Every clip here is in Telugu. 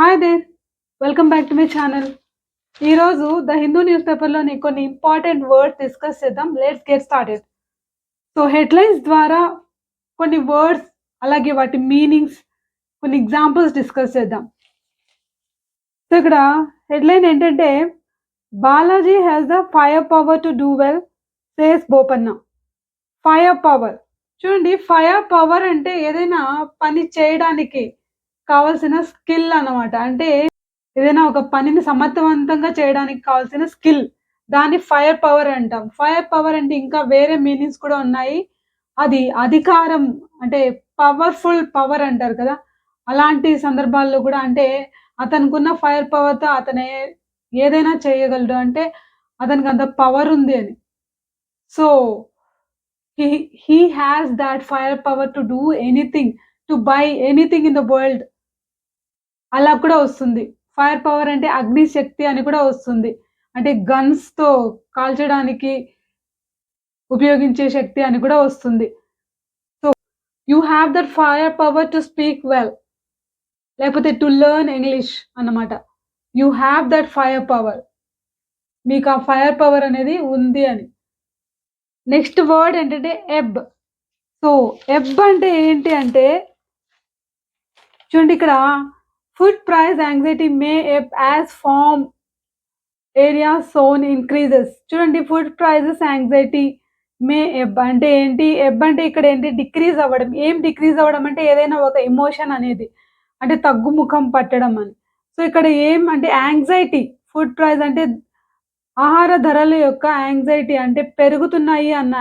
Hi there welcome back to my channel ఈరోజు ద హిందూ న్యూస్ పేపర్లోని కొన్ని ఇంపార్టెంట్ వర్డ్స్ డిస్కస్ చేద్దాం. Let's get started so headlines ద్వారా కొన్ని వర్డ్స్ అలాగే వాటి మీనింగ్స్ కొన్ని ఎగ్జాంపుల్స్ డిస్కస్ చేద్దాం. సో ఇక్కడ హెడ్లైన్ ఏంటంటే Balaji has the fire power to do well says Bopanna fire power చూడండి ఫైర్ పవర్ అంటే ఏదైనా పని చేయడానికి కావాల్సిన స్కిల్ అన్నమాట. అంటే ఏదైనా ఒక పనిని సమర్థవంతంగా చేయడానికి కావాల్సిన స్కిల్. దాన్ని ఫైర్ పవర్ అంటాం. ఫైర్ పవర్ అంటే ఇంకా వేరే మీనింగ్స్ కూడా ఉన్నాయి. అది అధికారం అంటే పవర్ఫుల్ పవర్ అంటారు కదా. అలాంటి సందర్భాల్లో కూడా అంటే అతనుకున్న ఫైర్ పవర్తో అతనే ఏదైనా చేయగలడు అంటే అతనికి అంత పవర్ ఉంది అని. So he he has that fire power to do anything to buy anything in the world. అలా కూడా వస్తుంది. ఫైర్ పవర్ అంటే అగ్ని శక్తి అని కూడా వస్తుంది. అంటే గన్స్తో కాల్చడానికి ఉపయోగించే శక్తి అని కూడా వస్తుంది. So you have that fire power to speak well లేకపోతే టు లెర్న్ ఇంగ్లీష్ అన్నమాట. You have that fire power మీకు ఆ ఫైర్ పవర్ అనేది ఉంది అని. నెక్స్ట్ వర్డ్ ఏంటంటే ఎబ్ సో ఎబ్ అంటే ఏంటి అంటే చూడండి ఇక్కడ food price anxiety may ebb as farm area sown increases. చూడండి food prices anxiety may ebb అంటే ఏంటి? ఎబ్ అంటే ఇక్కడ ఏంటి? డిక్రీజ్ అవ్వడం. ఏం డిక్రీజ్ అవ్వడం అంటే ఏదైనా ఒక ఎమోషన్ అనేది అంటే తగ్గుముఖం పట్టడం అని. సో ఇక్కడ ఏం అంటే యాంగ్జైటీ ఫుడ్ ప్రైస్ అంటే ఆహార ధరల యొక్క యాంగ్జైటీ అంటే పెరుగుతున్నాయి అన్న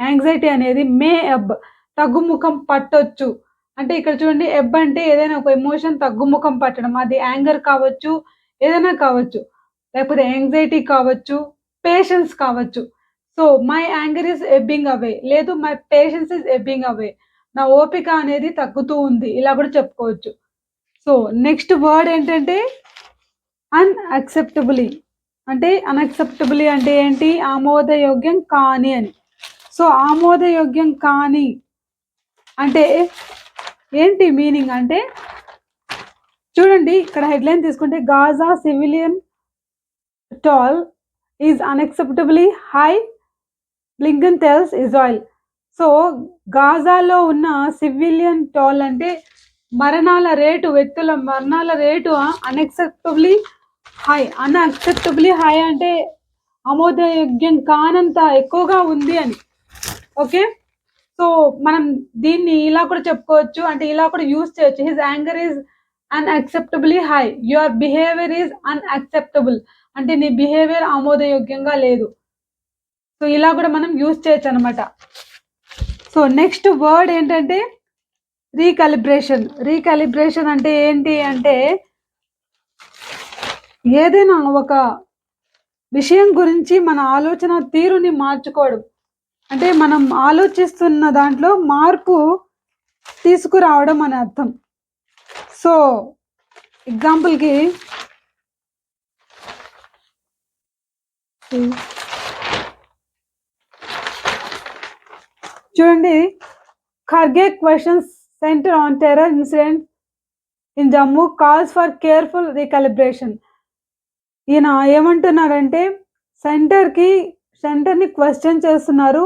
యాంగ్జైటీ అనేది మే ఎబ్ తగ్గుముఖం పట్టొచ్చు. అంటే ఇక్కడ చూడండి ఎబ్ అంటే ఏదైనా ఒక ఎమోషన్ తగ్గుముఖం పట్టడం. అది యాంగర్ కావచ్చు ఏదైనా కావచ్చు. లేకపోతే యాంగ్జైటీ కావచ్చు పేషెన్స్ కావచ్చు. So my anger is ebbing away లేదు my patience is ebbing away నా ఓపిక అనేది తగ్గుతూ ఉంది. ఇలా కూడా చెప్పుకోవచ్చు. సో నెక్స్ట్ వర్డ్ ఏంటంటే అన్అక్సెప్టబులీ అంటే అన్అక్సెప్టబులీ అంటే ఏంటి? ఆమోదయోగ్యం కాని అని. సో ఆమోదయోగ్యం కాని అంటే ఏంటి మీనింగ్ అంటే చూడండి ఇక్కడ హెడ్లైన్ తీసుకుంటే Gaza civilian toll is unacceptably high Blinken tells Israel so గాజాలో ఉన్న సివిలియన్ టాల్ అంటే మరణాల రేటు వ్యక్తుల మరణాల rate unacceptably high unacceptably high అంటే ఆమోదయోగ్యం కానంత ఎక్కువగా ఉంది అని. ఓకే సో మనం దీన్ని ఇలా కూడా చెప్పుకోవచ్చు. అంటే ఇలా కూడా యూస్ చేయొచ్చు. His anger is unacceptably high your behaviour is unacceptable అంటే నీ బిహేవియర్ ఆమోదయోగ్యంగా లేదు. సో ఇలా కూడా మనం యూస్ చేయొచ్చు అనమాట సో నెక్స్ట్ వర్డ్ ఏంటంటే రీకాలిబ్రేషన్ రీకాలిబ్రేషన్ అంటే ఏంటి అంటే ఏదైనా ఒక విషయం గురించి మన ఆలోచన తీరుని మార్చుకోవడం. అంటే మనం ఆలోచిస్తున్న దాంట్లో మార్పు తీసుకురావడం అని అర్థం. సో ఎగ్జాంపుల్కి చూడండి Kharge questions centre on terror incident in Jammu calls for careful recalibration. ఈయన ఏమంటున్నారంటే సెంటర్కి సెంటర్ని క్వశ్చన్ చేస్తున్నారు.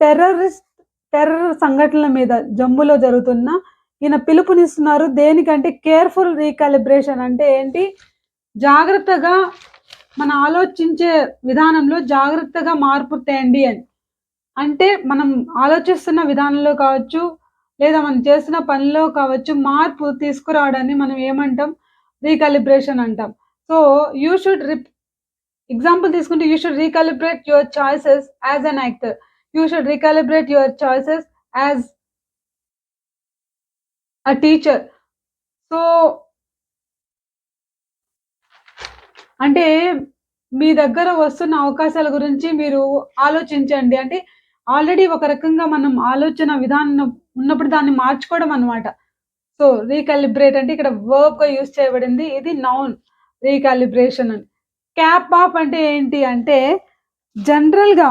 టెర్రరిస్ట్ టెర్రర్ సంఘటనల మీద జమ్ములో జరుగుతున్న ఈయన పిలుపునిస్తున్నారు. దేనికంటే కేర్ఫుల్ రీకాలిబ్రేషన్ అంటే ఏంటి? జాగ్రత్తగా మన ఆలోచించే విధానంలో జాగ్రత్తగా మార్పు తేండి అని. అంటే మనం ఆలోచిస్తున్న విధానంలో కావచ్చు లేదా మనం చేస్తున్న పనిలో కావచ్చు మార్పు తీసుకురావడాన్ని మనం ఏమంటాం? రీకాలిబ్రేషన్ అంటాం. So you should rip example తీసుకుంటే you should recalibrate your choices as an actor you should recalibrate your choices as a teacher so అంటే మీ దగ్గర వస్తున్న అవకాశాల గురించి మీరు ఆలోచించండి. అంటే ఆల్రెడీ ఒక రకంగా మనం ఆలోచన విధానం ఉన్నప్పుడు దాన్ని మార్చుకోవడం అనమాట సో రీకాలిబ్రేట్ అంటే ఇక్కడ వర్బ్గా యూజ్ చేయబడింది. ఇది నౌన్ రీకాలిబ్రేషన్ అని. క్యాప్ ఆఫ్ అంటే ఏంటి అంటే జనరల్గా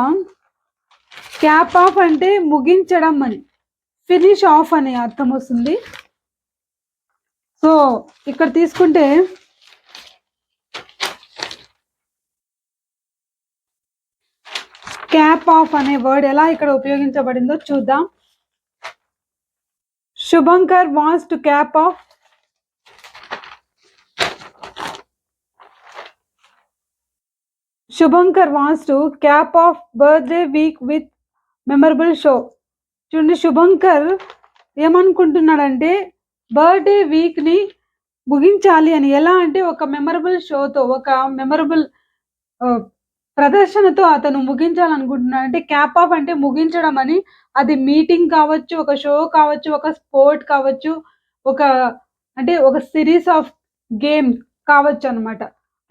క్యాప్ ఆఫ్ అంటే ముగించడం అని. ఫినిష్ ఆఫ్ అనే అర్థం వస్తుంది. సో ఇక్కడ తీసుకుంటే క్యాప్ ఆఫ్ అనే వర్డ్ ఎలా ఇక్కడ ఉపయోగించబడిందో చూద్దాం. Shubhankar wants to cap off Shubhankar wants to cap off birthday week with memorable show చూడండి శుభంకర్ ఏమనుకుంటున్నాడంటే బర్త్డే వీక్ని ముగించాలి అని. ఎలా అంటే ఒక మెమరబుల్ షోతో ఒక మెమరబుల్ ప్రదర్శనతో అతను ముగించాలనుకుంటున్నాడు. అంటే క్యాప్ ఆఫ్ అంటే ముగించడం అని. అది మీటింగ్ కావచ్చు ఒక షో కావచ్చు ఒక స్పోర్ట్ కావచ్చు ఒక అంటే ఒక సిరీస్ ఆఫ్ గేమ్ కావచ్చు అనమాట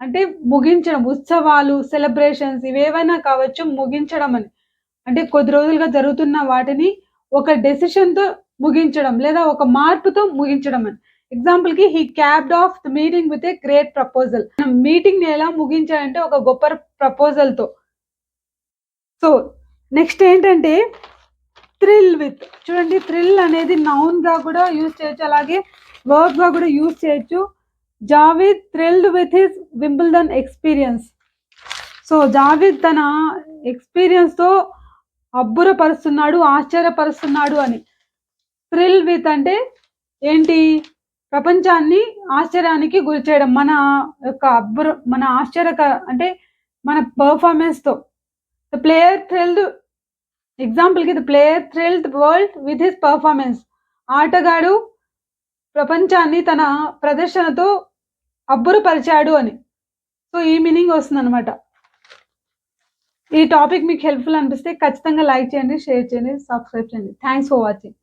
అంటే ముగించడం ఉత్సవాలు సెలబ్రేషన్స్ ఇవేవైనా కావచ్చు ముగించడం అని అంటే కొద్ది రోజులుగా జరుగుతున్న వాటిని ఒక డెసిషన్తో ముగించడం లేదా ఒక మార్పుతో ముగించడం అని ఎగ్జాంపుల్కి he capped off the meeting with a great proposal మీటింగ్ని ఎలా ముగించాలంటే ఒక గొప్ప ప్రపోజల్తో. సో నెక్స్ట్ ఏంటంటే థ్రిల్ విత్ చూడండి థ్రిల్ అనేది నౌన్గా కూడా యూజ్ చేయొచ్చు అలాగే వర్బ్గా కూడా యూజ్ చేయొచ్చు. Javed thrilled with his Wimbledon experience so Javed తన ఎక్స్పీరియన్స్తో అబ్బురపరుస్తున్నాడు ఆశ్చర్యపరుస్తున్నాడు అని. థ్రిల్ విత్ అంటే ఏంటి? ప్రపంచాన్ని ఆశ్చర్యానికి గురి చేయడం మన యొక్క అబ్బుర మన ఆశ్చర్యక అంటే మన పర్ఫార్మెన్స్తో ద ప్లేయర్ థ్రిల్డ్ ఎగ్జాంపుల్కి the player thrilled world with his performance ఆటగాడు ప్రపంచాన్ని తన ప్రదర్శనతో అబ్బురపరిచాడు అని. సో ఈ మీనింగ్ వస్తుంది అనమాట ఈ టాపిక్ మీకు హెల్ప్ఫుల్ అనిపిస్తే ఖచ్చితంగా లైక్ చేయండి షేర్ చేయండి సబ్స్క్రైబ్ చేయండి. Thanks for watching.